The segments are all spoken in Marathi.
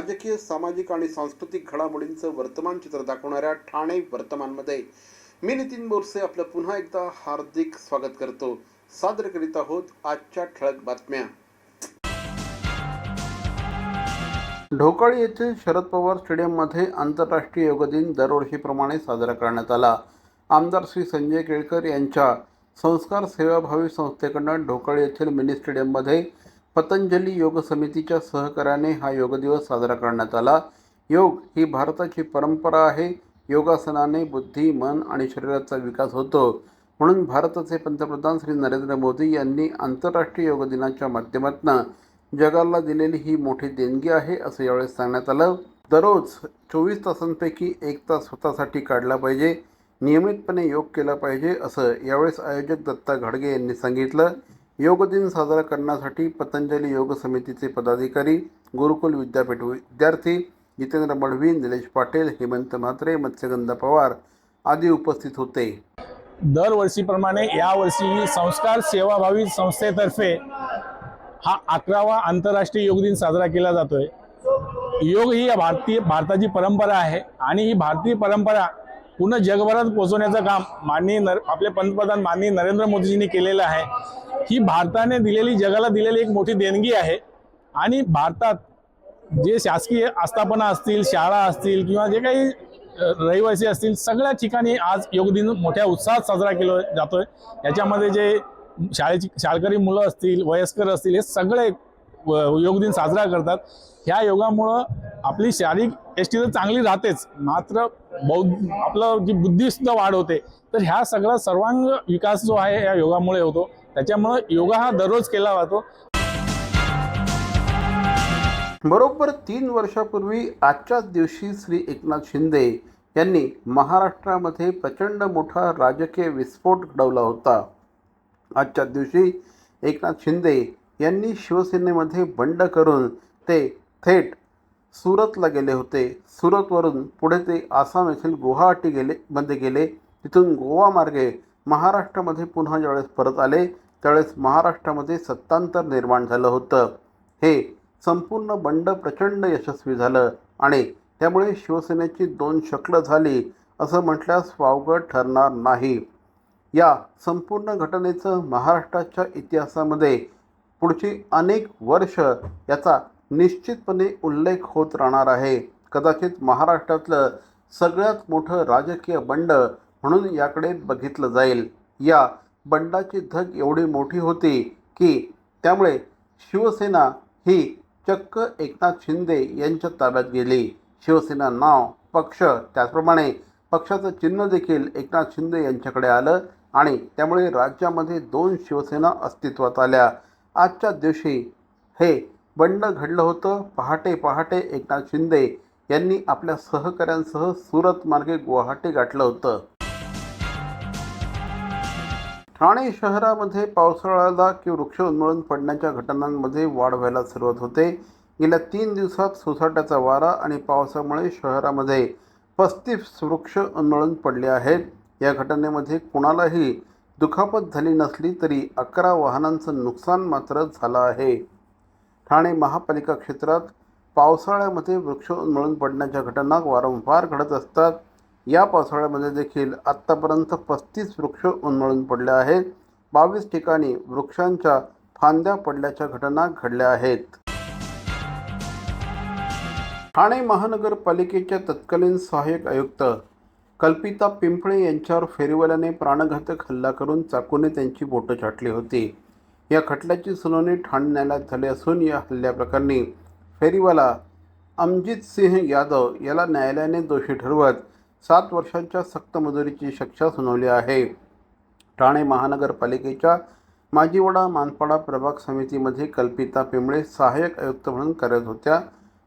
राजकीय सामाजिक आणि सांस्कृतिक घडामोडींचं वर्तमान चित्र दाखवणाऱ्या ठाणे वर्तमानमध्ये मी नितीन बोरसे आपलं पुन्हा एकदा हार्दिक स्वागत करतो. सादर करीत आहोत आजच्या ठळक बातम्या. ढोकाळी येथील शरद पवार स्टेडियममध्ये आंतरराष्ट्रीय योग दिन दरवर्षीप्रमाणे साजरा करण्यात आला. आमदार श्री संजय केळकर यांच्या संस्कार सेवाभावी संस्थेकडून ढोकाळी येथील मिनी स्टेडियममध्ये पतंजली योग समितीच्या सहकार्याने हा योग दिवस साजरा करण्यात आला. योग ही भारताची परंपरा आहे. योगासनाने बुद्धी मन आणि शरीराचा विकास होतो. म्हणून भारताचे पंतप्रधान श्री नरेंद्र मोदी यांनी आंतरराष्ट्रीय योग दिनाच्या माध्यमातून जगाला दिलेली ही मोठी देणगी आहे असं यावेळेस सांगण्यात आलं. दररोज चोवीस तासांपैकी एक तास स्वतःसाठी काढला पाहिजे. नियमितपणे योग केला पाहिजे असं यावेळेस आयोजक दत्ता घाडगे यांनी सांगितलं. योग दिन साजरा करण्यासाठी पतंजली योग समितीचे पदाधिकारी गुरुकुल विद्यापीठ विद्यार्थी जितेंद्र मडवी निलेश पाटील हेमंत म्हात्रे मत्स्यगंधा पवार आदी उपस्थित होते. दरवर्षीप्रमाणे यावर्षी संस्कार सेवाभावी संस्थेतर्फे हा अकरावा आंतरराष्ट्रीय योग दिन साजरा केला जातोय. योग ही भारतीय भारताची परंपरा आहे आणि ही भारतीय परंपरा पूर्ण जगभरात पोहोचवण्याचं काम माननीय नर आपले पंतप्रधान माननीय नरेंद्र मोदीजींनी केलेलं आहे. ही भारताने दिलेली जगाला दिलेली एक मोठी देणगी आहे. आणि भारतात जे शासकीय आस्थापना असतील शाळा असतील किंवा जे काही रहिवासी असतील सगळ्या ठिकाणी आज योग दिन मोठ्या उत्साहात साजरा केला जातोय. याच्यामध्ये जे शाळेची शाळकरी मुलं असतील वयस्कर असतील हे सगळे योग दिन साजरा करतात. ह्या योगामुळं आपली शारीरिक एष्टी तर चांगली राहतेच. मात्र बौद्ध आपलं जी बुद्धीसुद्धा वाढ होते तर ह्या सगळा सर्वांग विकास जो आहे या योगामुळे होतो. त्याच्यामुळं योगा हा दररोज केला जातो. बरोबर तीन वर्षापूर्वी आजच्याच दिवशी श्री एकनाथ शिंदे यांनी महाराष्ट्रामध्ये प्रचंड मोठा राजकीय विस्फोट घडवला होता. आजच्या दिवशी एकनाथ शिंदे यांनी शिवसेनेमध्ये बंड करून ते थेट सुरतला गेले होते. सुरतवरून पुढे ते आसाम येथील गुवाहाटी गेले मध्ये गेले. तिथून गोवा मार्गे महाराष्ट्रामध्ये पुन्हा ज्यावेळेस परत आले त्यावेळेस महाराष्ट्रामध्ये सत्तांतर निर्माण झालं होतं. हे संपूर्ण बंड प्रचंड यशस्वी झालं आणि त्यामुळे शिवसेनेची दोन शकलं झाली असं म्हटल्यास वावगं ठरणार नाही. या संपूर्ण घटनेचं महाराष्ट्राच्या इतिहासामध्ये पुढची अनेक वर्ष याचा निश्चितपणे उल्लेख होत राहणार आहे. कदाचित महाराष्ट्रातलं सगळ्यात मोठं राजकीय बंड म्हणून याकडे बघितलं जाईल. या बंडाची धग एवढी मोठी होती की त्यामुळे शिवसेना ही चक्क एकनाथ शिंदे यांच्या ताब्यात गेली. शिवसेना नाव पक्ष त्याचप्रमाणे पक्षाचं चिन्ह देखील एकनाथ शिंदे यांच्याकडे आलं आणि त्यामुळे राज्यामध्ये दोन शिवसेना अस्तित्वात आल्या. आजच्या दिवशी हे बंड घडलं होतं. पहाटे पहाटे एकनाथ शिंदे यांनी आपल्या सहकाऱ्यांसह सुरत मार्गे गुवाहाटी गाठलं होतं. ठाणे शहरामध्ये पावसाळ्याला की वृक्ष उन्मळून पडण्याच्या घटनांमध्ये वाढ व्हायला सुरुवात होते. गेल्या तीन दिवसात सोसाट्याचा वारा आणि पावसामुळे शहरामध्ये पस्तीस वृक्ष उन्मळून पडले आहेत. या घटनेमध्ये कुणालाही दुखापत झाली नसली तरी अकरा वाहनांचं नुकसान मात्र झालं आहे. ठाणे महापालिका क्षेत्रात पावसाळ्यामध्ये वृक्ष उन्मळून पडण्याच्या घटना वारंवार घडत असतात. या पावसाळ्यामध्ये देखील आत्तापर्यंत पस्तीस वृक्ष उन्मळून पडले आहेत. बावीस ठिकाणी वृक्षांच्या फांद्या पडल्याच्या घटना घडल्या आहेत. ठाणे महानगरपालिकेच्या तत्कालीन सहाय्यक आयुक्त कल्पिता पिंपळे यांच्यावर फेरीवाल्याने प्राणघातक हल्ला करून चाकूने त्यांची बोटं छाटली होती. या खटल्याची सुनावणी ठाणे न्यायालयात झाली असून या हल्ल्याप्रकरणी फेरीवाला अमजित सिंह यादव याला न्यायालयाने दोषी ठरवत सात वर्षांच्या सक्त मजुरीची शिक्षा सुनावली आहे. ठाणे महानगरपालिकेच्या माजीवडा मानपाडा प्रभाग समितीमध्ये कल्पिता पिंबळे सहाय्यक आयुक्त म्हणून कार्यरत होत्या.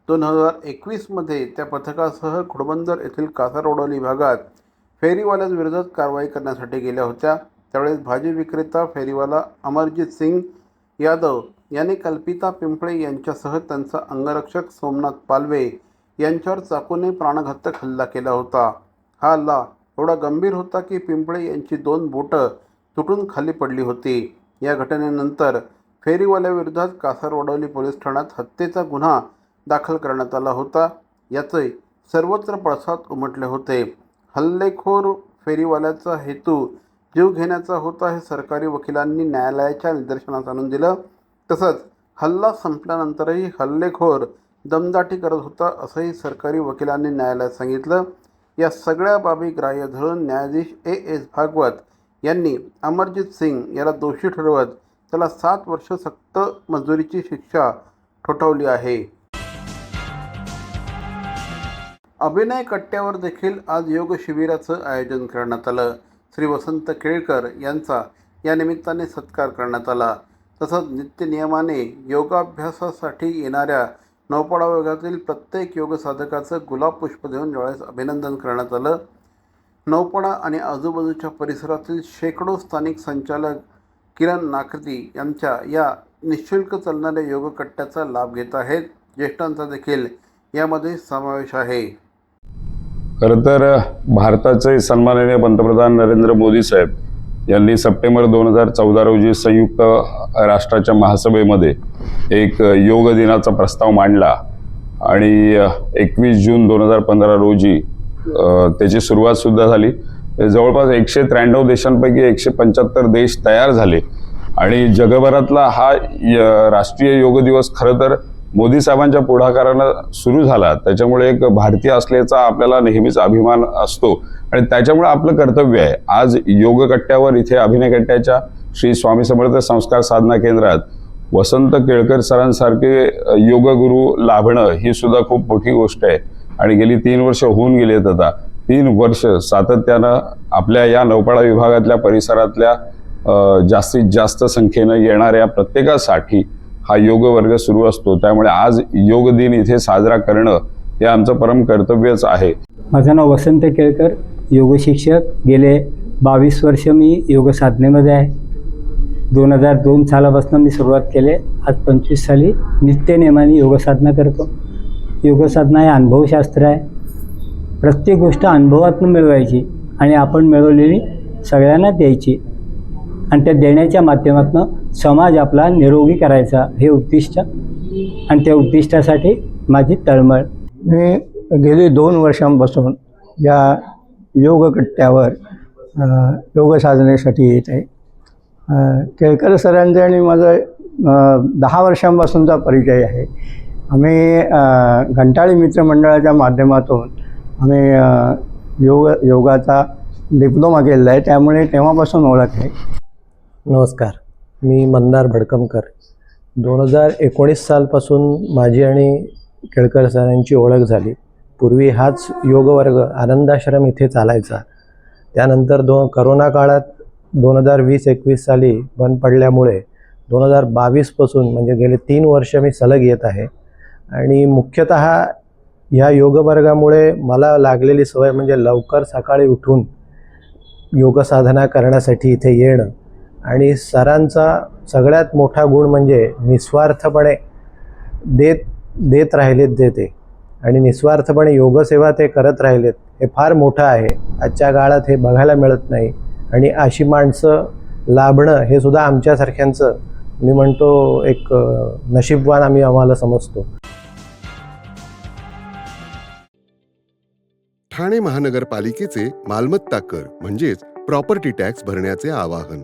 दोन हजार एकवीसमध्ये त्या पथकासह खुडबंदर येथील कासारवडोली भागात फेरीवाल्यांविरोधात कारवाई करण्यासाठी गेल्या होत्या. त्यावेळेस भाजी विक्रेता फेरीवाला अमरजित सिंग यादव यांनी कल्पिता पिंपळे यांच्यासह त्यांचा अंगरक्षक सोमनाथ पालवे यांच्यावर चाकूने प्राणघातक हल्ला केला होता. हा हल्ला एवढा गंभीर होता की पिंपळे यांची दोन बोटं तुटून खाली पडली होती. या घटनेनंतर फेरीवाल्याविरोधात कासारवडवली पोलीस ठाण्यात हत्येचा गुन्हा दाखल करण्यात आला होता. याचे सर्वत्र पडसाद उमटले होते. हल्लेखोर फेरीवाल्याचा हेतू जीव घेण्याचा होता हे सरकारी वकिलांनी न्यायालयाच्या निदर्शनास आणून दिलं. तसंच हल्ला संपल्यानंतरही हल्लेखोर दमदाटी करत होता असंही सरकारी वकिलांनी न्यायालयात सांगितलं. या सगळ्या बाबी ग्राह्य धरून न्यायाधीश ए. एस. भागवत यांनी अमरजित सिंग याला दोषी ठरवत त्याला सात वर्ष सक्त मजुरीची शिक्षा ठोठावली आहे. अभिनय कट्ट्यावर देखील आज योग शिबिराचं आयोजन करण्यात आलं. श्री वसंत केळकर यांचा या निमित्ताने सत्कार करण्यात आला. तसंच नित्यनियमाने योगाभ्यासासाठी येणाऱ्या नौपाडा विभागातील प्रत्येक योगसाधकाचं गुलाब पुष्प देऊन ज्यावेळेस अभिनंदन करण्यात आलं. नौपाडा आणि आजूबाजूच्या परिसरातील शेकडो स्थानिक संचालक किरण नाकर्ती यांच्या या निशुल्क चालणाऱ्या योगकट्ट्याचा लाभ घेत आहेत. ज्येष्ठांचा देखील यामध्ये समावेश आहे. खरं तर भारताचे सन्माननीय पंतप्रधान नरेंद्र मोदी साहेब यांनी सप्टेंबर दोन हजार चौदा रोजी संयुक्त राष्ट्राच्या महासभेमध्ये एक योग दिनाचा प्रस्ताव मांडला आणि एकवीस जून दोन हजार पंधरा रोजी त्याची सुरुवात सुद्धा झाली. जवळपास एकशे त्र्याण्णव देशांपैकी एकशे पंच्याहत्तर देश तयार झाले आणि जगभरातला हा य- राष्ट्रीय योग दिवस खरं तर मोदी साहेबांच्या पुढाकारानं सुरू झाला त्याच्यामुळे एक भारतीय असल्याचा आपल्याला नेहमीच अभिमान असतो. आणि त्याच्यामुळे आपलं कर्तव्य आहे. आज योग कट्ट्यावर इथे अभिनय कट्ट्याच्या श्री स्वामी समर्थ संस्कार साधना केंद्रात वसंत केळकर सरांसारखे योग गुरु लाभणं ही सुद्धा खूप मोठी गोष्ट आहे. आणि गेली तीन वर्ष होऊन गेली आहेत आता. तीन वर्ष सातत्यानं आपल्या या नौपाडा विभागातल्या परिसरातल्या जास्तीत जास्त संख्येनं येणाऱ्या प्रत्येकासाठी हा योग वर्ग सुरू असतो. त्यामुळे आज योग दिन इथे साजरा करणं हे आमचं परम कर्तव्यच आहे. माझं नाव वसंत केळकर योग शिक्षक. गेले बावीस वर्ष मी योग साधनेमध्ये आहे. दोन हजार दोन सालापासून मी सुरुवात केले. आज पंचवीस साली नित्यनेमाने योग साधना करतो. योग साधना हे अनुभवशास्त्र आहे. प्रत्येक गोष्ट अनुभवातून मिळवायची आणि आपण मिळवलेली सगळ्यांना द्यायची आणि त्या देण्याच्या माध्यमातून समाज आपला निरोगी करायचा हे उद्दिष्ट. आणि त्या उद्दिष्टासाठी माझी तळमळ. मी गेली दोन वर्षांपासून या योगकट्ट्यावर योग साधनेसाठी येत आहे. केळकर सरांचे आणि माझं दहा वर्षांपासूनचा परिचय आहे. आम्ही घंटाळी मित्रमंडळाच्या माध्यमातून आम्ही योग योगाचा डिप्लोमा केलेला आहे. त्यामुळे तेव्हापासून ओळख आहे. नमस्कार. मी मंदार भडकमकर. दोन हजार एकोणीस सालपासून माझी आणि केळकर सरांची ओळख झाली. पूर्वी हाच योगवर्ग आनंदाश्रम इथे चालायचा. त्यानंतर दो करोना काळात दोन हजार वीस एकवीस साली बंद पडल्यामुळे दोन हजार बावीसपासून म्हणजे गेले तीन वर्ष मी सलग येत आहे. आणि मुख्यतः ह्या योग वर्गामुळे मला लागलेली सवय म्हणजे लवकर सकाळी उठून योगसाधना करण्यासाठी इथे येणं. आणि सरांचा सगळ्यात मोठा गुण म्हणजे निस्वार्थपणे देत देत राहिलेत देते आणि निस्वार्थपणे योगसेवा ते करत राहिलेत हे फार मोठं आहे. आजच्या काळात हे बघायला मिळत नाही. आणि अशी माणसं लाभणं हे सुद्धा आमच्यासारख्यांचं मी म्हणतो एक नशीबवान आम्ही आम्हाला समजतो. ठाणे महानगरपालिकेचे मालमत्ता कर म्हणजेच प्रॉपर्टी टॅक्स भरण्याचे आवाहन.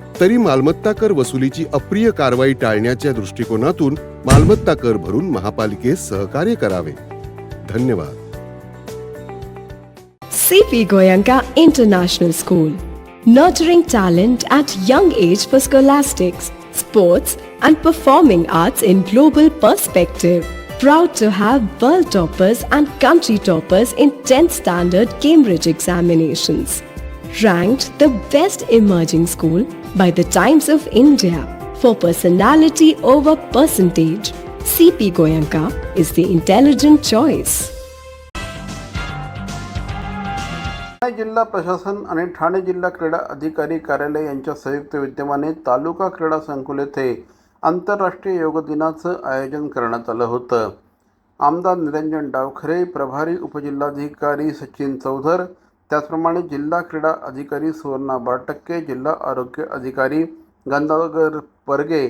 तरी मालमत्ता कर वसुलीची अप्रिय कारवाई टाळण्याच्या दृष्टिकोनातून मालमत्ता कर भरून महापालिकेत सहकार्य करावे. धन्यवाद. CP Goenka international school nurturing talent at young age for scholastics sports and performing arts in global perspective proud to have world toppers and country toppers in tenth standard Cambridge examinations Ranked the best emerging school by the Times of India for personality over percentage. CP Goyanka is the intelligent choice. Thane जिल्हा प्रशासन आणि ठाणे जिल्हा क्रीडा अधिकारी कार्यालय यांच्या संयुक्त विद्यमाने तालुका क्रीडा संकुल येथे आंतरराष्ट्रीय योग दिनाचं आयोजन करण्यात आलं होतं आमदार निरंजन डावखरे प्रभारी उपजिल्हाधिकारी सचिन चौधर त्याचप्रमाणे जिल्हा क्रीडा अधिकारी सुवर्णा बाटक्के जिल्हा आरोग्य अधिकारी गंगाधर परगे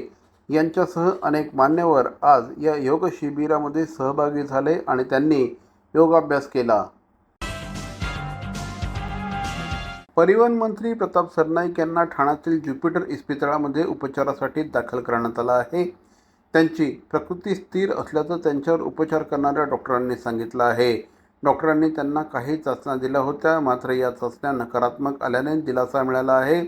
यांच्यासह अनेक मान्यवर आज या योग शिबिरामध्ये सहभागी झाले आणि त्यांनी योगाभ्यास केला. परिवहन मंत्री प्रताप सरनाईक यांना ठाण्यातील ज्युपिटर इस्पितळामध्ये उपचारासाठी दाखल करण्यात आलं आहे. त्यांची प्रकृती स्थिर असल्याचं त्यांच्यावर उपचार करणाऱ्या डॉक्टरांनी सांगितलं आहे. डॉक्टरांनी त्यांना काही चाचण्या दिल्या होत्या मात्र या चाचण्या नकारात्मक आल्याने दिलासा मिळाला आहे.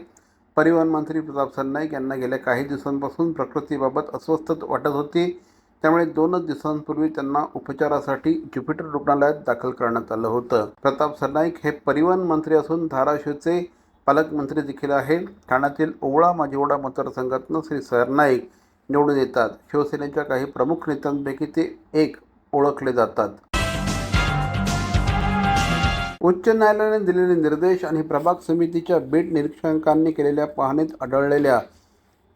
परिवहन मंत्री प्रताप सरनाईक यांना गेल्या काही दिवसांपासून प्रकृतीबाबत अस्वस्थ वाटत होती. त्यामुळे दोनच दिवसांपूर्वी त्यांना उपचारासाठी ज्युपिटर रुग्णालयात दाखल करण्यात आलं होतं. प्रताप सरनाईक हे परिवहन मंत्री असून धाराशिवचे पालकमंत्री देखील आहे ठाण्यातील ओवळा माजिवडा मतदारसंघातनं श्री सरनाईक निवडून येतात. शिवसेनेच्या काही प्रमुख नेत्यांपैकी ते एक ओळखले जातात. उच्च न्यायालयाने दिलेले निर्देश आणि प्रभाग समितीच्या बीट निरीक्षकांनी केलेल्या पाहणीत आढळलेल्या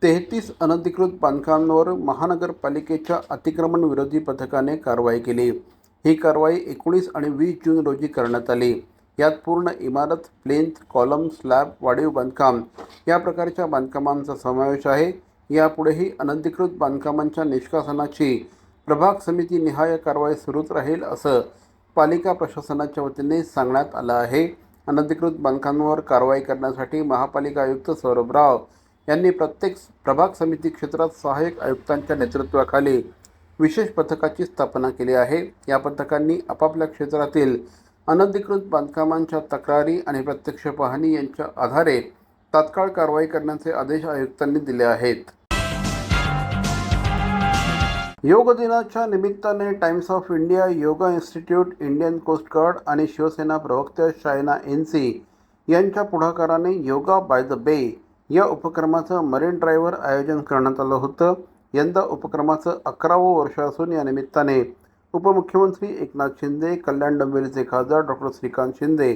तेहतीस अनधिकृत बांधकामांवर महानगरपालिकेच्या अतिक्रमण विरोधी पथकाने कारवाई केली. ही कारवाई एकोणीस आणि वीस जून रोजी करण्यात आली. यात पूर्ण इमारत प्लेन्थ कॉलम स्लॅब वाढीव बांधकाम या प्रकारच्या बांधकामांचा समावेश आहे. यापुढेही अनधिकृत बांधकामांच्या निष्कासनाची प्रभाग समिती निहाय कारवाई सुरूच राहील असं पालिका प्रशासनाच्या वतीने सांगण्यात आलं आहे. अनधिकृत बांधकामांवर कारवाई करण्यासाठी महापालिका आयुक्त सौरभ राव यांनी प्रत्येक प्रभाग समिती क्षेत्रात सहाय्यक आयुक्तांच्या नेतृत्वाखाली विशेष पथकाची स्थापना केली आहे. या पथकांनी आपापल्या क्षेत्रातील अनधिकृत बांधकामांच्या तक्रारी आणि प्रत्यक्ष पाहणी यांच्या आधारे तात्काळ कारवाई करण्याचे आदेश आयुक्तांनी दिले आहेत. योग दिनाच्या निमित्ताने Times of India yoga institute Indian coast guard आणि शिवसेना प्रवक्त्या शायना एनसी यांच्या पुढाकाराने योगा बाय द बे या उपक्रमाचं मरीन ड्राईव्हवर आयोजन करण्यात आलं होतं. यंदा उपक्रमाचं अकरावं वर्ष असून या निमित्ताने उपमुख्यमंत्री एकनाथ शिंदे कल्याण डोंबिवलीचे खासदार डॉक्टर श्रीकांत शिंदे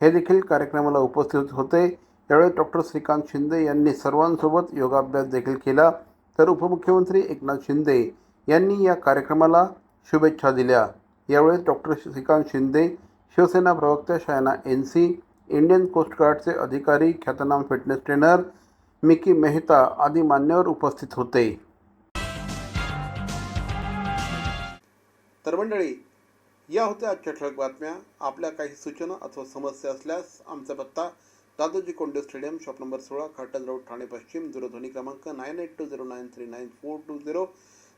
हे देखील कार्यक्रमाला उपस्थित होते. यावेळी डॉक्टर श्रीकांत शिंदे यांनी सर्वांसोबत योगाभ्यास देखील केला. तर उपमुख्यमंत्री एकनाथ शिंदे यांनी या कार्यक्रमाला शुभेच्छा दिल्या. यावेळी डॉक्टर श्रीकांत शिंदे, शिवसेना प्रवक्त्या Shaina N C, Indian coast गार्डचे अधिकारी, ख्यातनाम फिटनेस ट्रेनर मिकी मेहता आदी मान्यवर उपस्थित होते. तर मंडळी, या होत्या आजच्या ठळक बातम्या. आपल्या काही सूचना अथवा समस्या असल्यास आमचा पत्ता Dadoji Konde stadium, shop number सोळा खाटन रोड ठाणे, पश्चिम, दूरध्वनी क्रमांक nine eight two zero nine three nine four two zero.